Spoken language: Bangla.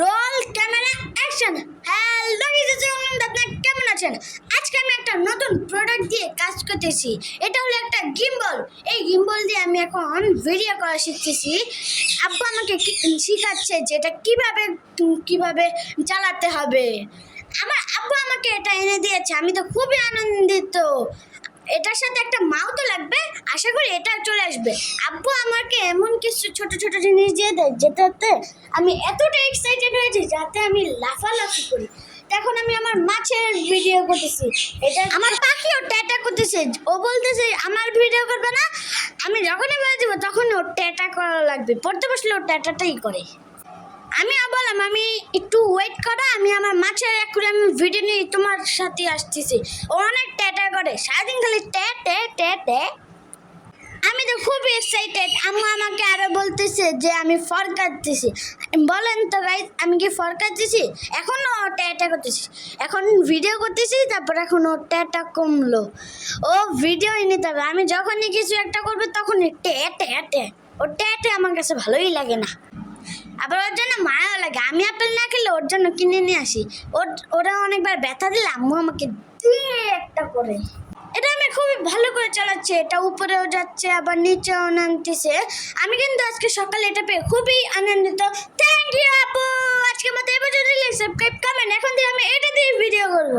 Roll camera action. হ্যালো আপনার কেমন আছেন? আজকে আমি একটা নতুন প্রোডাক্ট দিয়ে কাজ করতেছি। এটা হলো একটা গিম্বল এই গিম্বল দিয়ে আমি এখন ভিডিও করা শিখতেছি। আব্বু আমাকে শিখাচ্ছে যে এটা কীভাবে কীভাবে চালাতে হবে। আমার আব্বু আমাকে এটা এনে দিয়েছে, আমি তো খুবই আনন্দিত। এটার সাথে একটা তো লাগবে আশা করি এটা চলে আসবে। আব্বু আমাকে এমন কিছু ছোট ছোট জিনিস দিয়ে দেয় যেটাতে আমি এতটা এক্সাইটেড হয়েছি যাতে আমি লাফালাফি করি। এখন আমি আমার মাছের ভিডিও করতেছি। এটা আমার পাখিও ট্যাটা করতেছে। ও বলতেছে, আমার ভিডিও করবে না, আমি যখনই বলে দেবো তখন ও ট্যাটা করা লাগবে। পড়তে বসলে ও ট্যাটাটাই করে। আমি বললাম, আমি একটু ওয়েট করো, আমি আমার মাছের একটু আমি ভিডিও নিয়ে তোমার সাথে আসতেছি। ও অনেক ট্যাটা করে। সারাদিন খালি ট্যা ট্যা ট্যা ট্যা। আমি তো খুব এক্সাইটেড আম্মু আমাকে আরও বলতেছে যে আমি ফরকাতেছি বলেন তো গাই আমি কি ফরকাতেছি এখনও ট্যাটা করতেছি। এখন ভিডিও করতেছি, তারপর এখন ও ট্যাটা কমলো। ও ভিডিও নিতে হবে আমি যখনই কিছু একটা করব, তখনই ট্যা ট্যা ট্যা ও ট্যাটে আমার কাছে ভালোই লাগে না। আবার ওর জন্য মায়াও লাগে। আমি আপেল না খেলে ওর জন্য কিনে নিয়ে আসি। ওর, ওরা অনেকবার ব্যথা দিলে আম্মু আমাকে দিয়ে একটা করে। এটা ভালো করে চালাচ্ছে, এটা উপরেও যাচ্ছে, আবার নিচেও নামতেছে। আমি কিন্তু আজকে সকালে এটা পেয়ে খুবই আনন্দিত। থ্যাংক ইউ আপু! আজকে মতো এবার যদি সাবস্ক্রাইব কমেন্ট এখন দিয়ে আমি এটা দিয়ে ভিডিও করব।